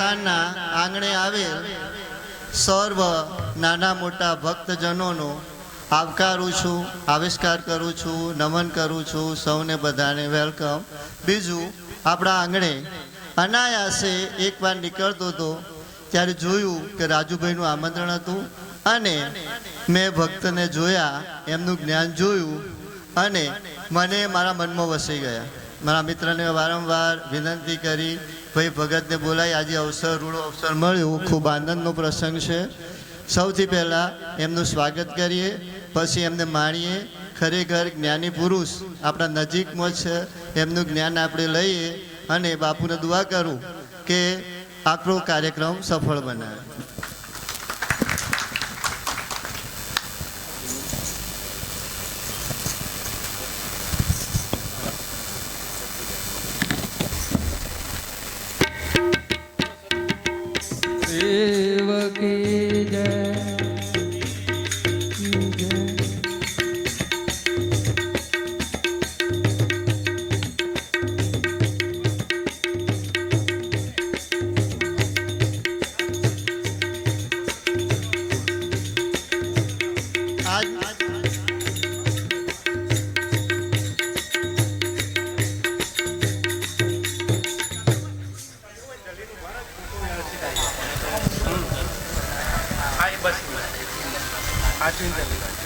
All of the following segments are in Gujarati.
સ્થાનના આંગણે આવેલ સર્વ નાના મોટા ભક્તજનોનો આવકારું છું, આવિષ્કાર કરું છું, નમન કરું છું, સૌને બધાને વેલકમ. બીજું, આપણા આંગણે અનાયાસે એકવાર નીકળતો હતો ત્યારે જોયું કે રાજુભાઈનું આમંત્રણ હતું અને મેં ભક્તને જોયા, એમનું જ્ઞાન જોયું અને મને મારા મનમાં વસી ગયા. મારા મિત્રને વારંવાર વિનંતી કરી ભાઈ ભગતને બોલાવી આજે અવસર, રૂડો અવસર મળ્યું. ખૂબ આનંદનો પ્રસંગ છે. સૌથી પહેલાં એમનું સ્વાગત કરીએ, પછી એમને માણીએ. ખરેખર જ્ઞાની પુરુષ આપણા નજીકમાં છે. એમનું જ્ઞાન આપણે લઈએ અને બાપુને દુઆ કરું કે આપણો કાર્યક્રમ સફળ બનાવે. I change everything.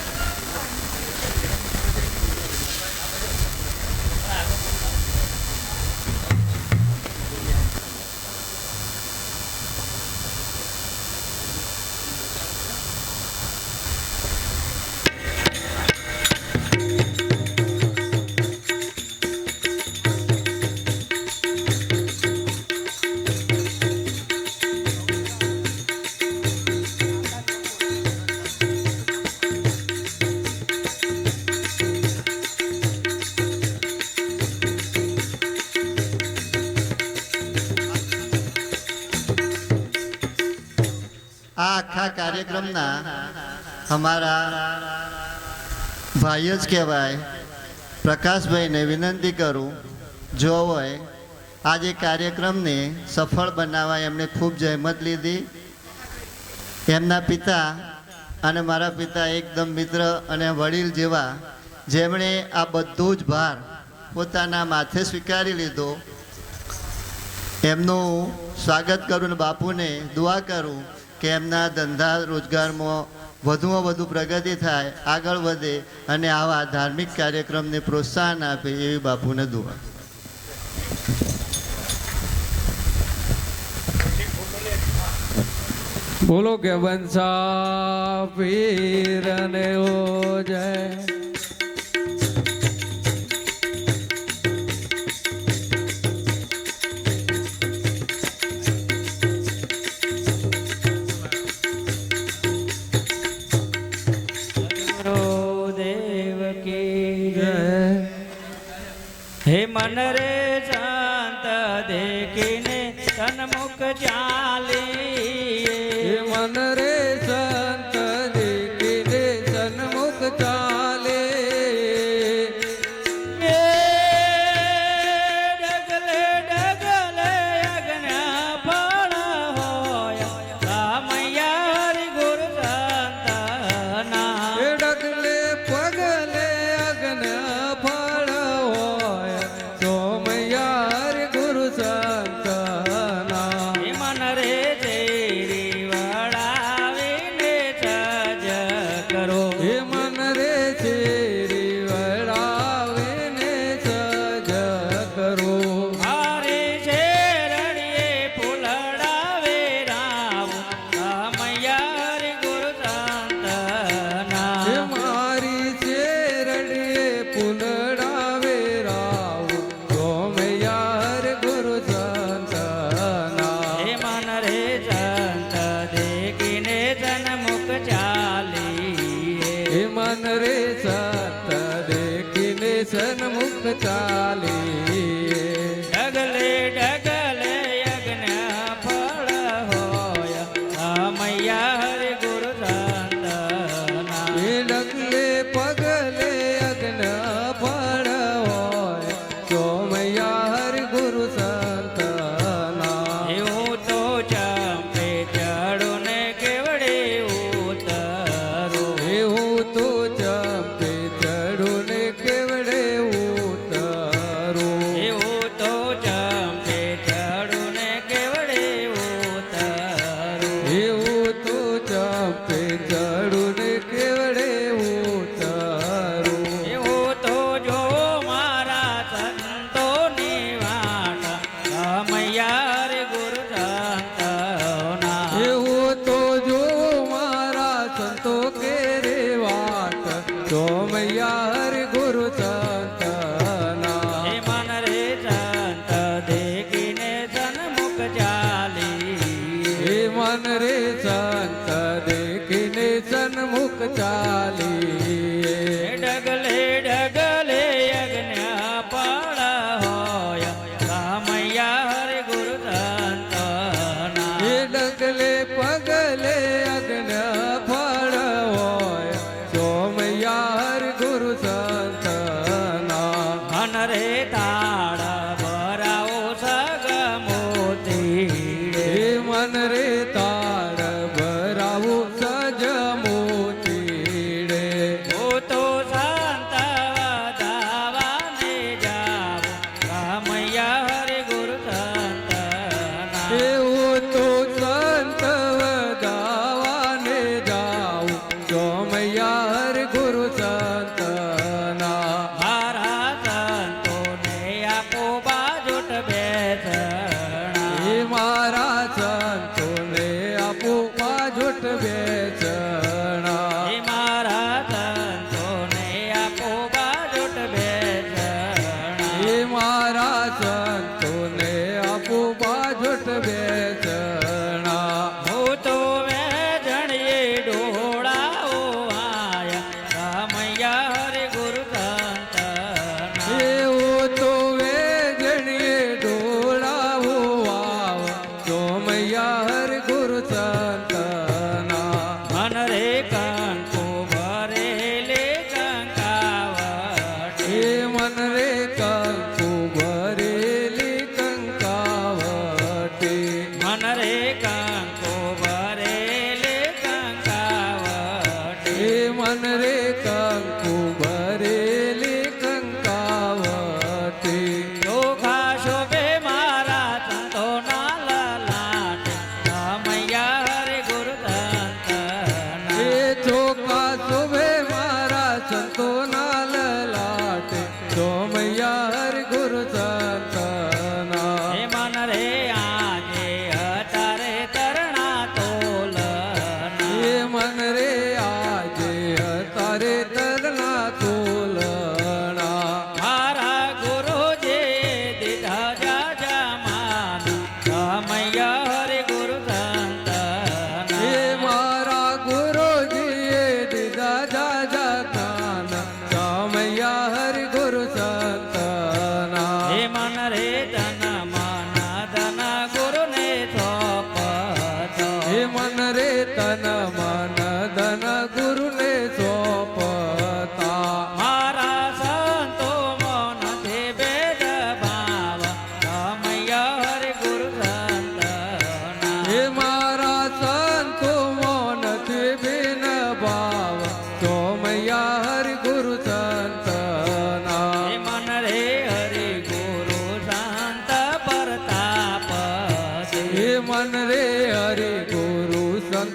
કાર્યક્રમના અમારા ભાઈ જ કહેવાય, પ્રકાશભાઈને વિનંતી કરું, જો હોય, આજે કાર્યક્રમને સફળ બનાવવા એમણે ખૂબ જહેમત લીધી. એમના પિતા અને મારા પિતા એકદમ મિત્ર અને વડીલ જેવા, જેમણે આ બધો જ ભાર પોતાના માથે સ્વીકારી લીધો. એમનું સ્વાગત કરું ને બાપુને દુઆ કરું. કે એમના ધંધા રોજગારમાં વધુમાં વધુ પ્રગતિ થાય, આગળ વધે અને આવા ધાર્મિક કાર્યક્રમને પ્રોત્સાહન આપે એવી બાપુને દુઆ. બોલો કે બંસા પીરને ઓ જય. મન રે શાંત દેખીને તન્મુખ ચાલી હે મન રે સંત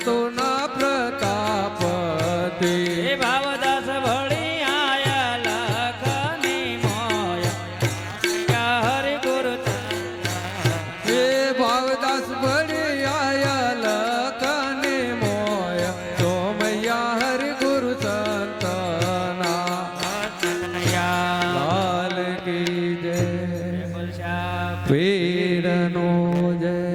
tú